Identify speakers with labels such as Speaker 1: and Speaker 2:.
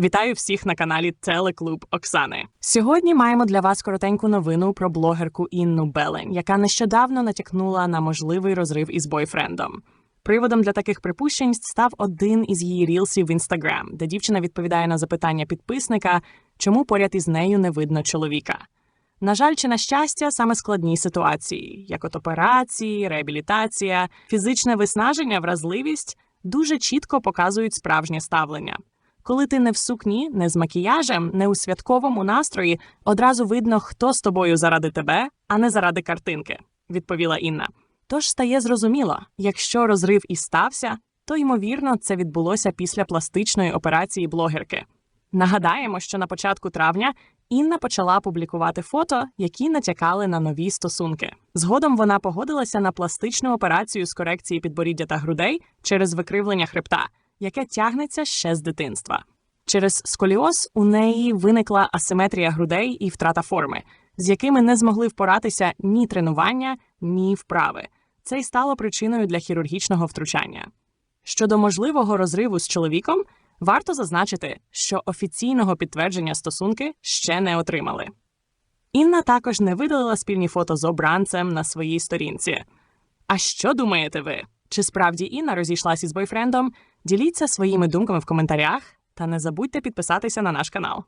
Speaker 1: Вітаю всіх на каналі Телеклуб Оксани. Сьогодні маємо для вас коротеньку новину про блогерку Інну Белень, яка нещодавно натякнула на можливий розрив із бойфрендом. Приводом для таких припущень став один із її рілсів в інстаграм, де дівчина відповідає на запитання підписника, чому поряд із нею не видно чоловіка. На жаль, чи на щастя, саме складні ситуації, як от операції, реабілітація, фізичне виснаження, вразливість дуже чітко показують справжнє ставлення. Коли ти не в сукні, не з макіяжем, не у святковому настрої, одразу видно, хто з тобою заради тебе, а не заради картинки, відповіла Інна. Тож стає зрозуміло, якщо розрив і стався, то ймовірно це відбулося після пластичної операції блогерки. Нагадаємо, що на початку травня Інна почала публікувати фото, які натякали на нові стосунки. Згодом вона погодилася на пластичну операцію з корекції підборіддя та грудей через викривлення хребта, яке тягнеться ще з дитинства. Через сколіоз у неї виникла асиметрія грудей і втрата форми, з якими не змогли впоратися ні тренування, ні вправи. Це й стало причиною для хірургічного втручання. Щодо можливого розриву з чоловіком, варто зазначити, що офіційного підтвердження стосунки ще не отримали. Інна також не видалила спільні фото з обранцем на своїй сторінці. А що думаєте ви? Чи справді Інна розійшлась із бойфрендом? Діліться своїми думками в коментарях та не забудьте підписатися на наш канал.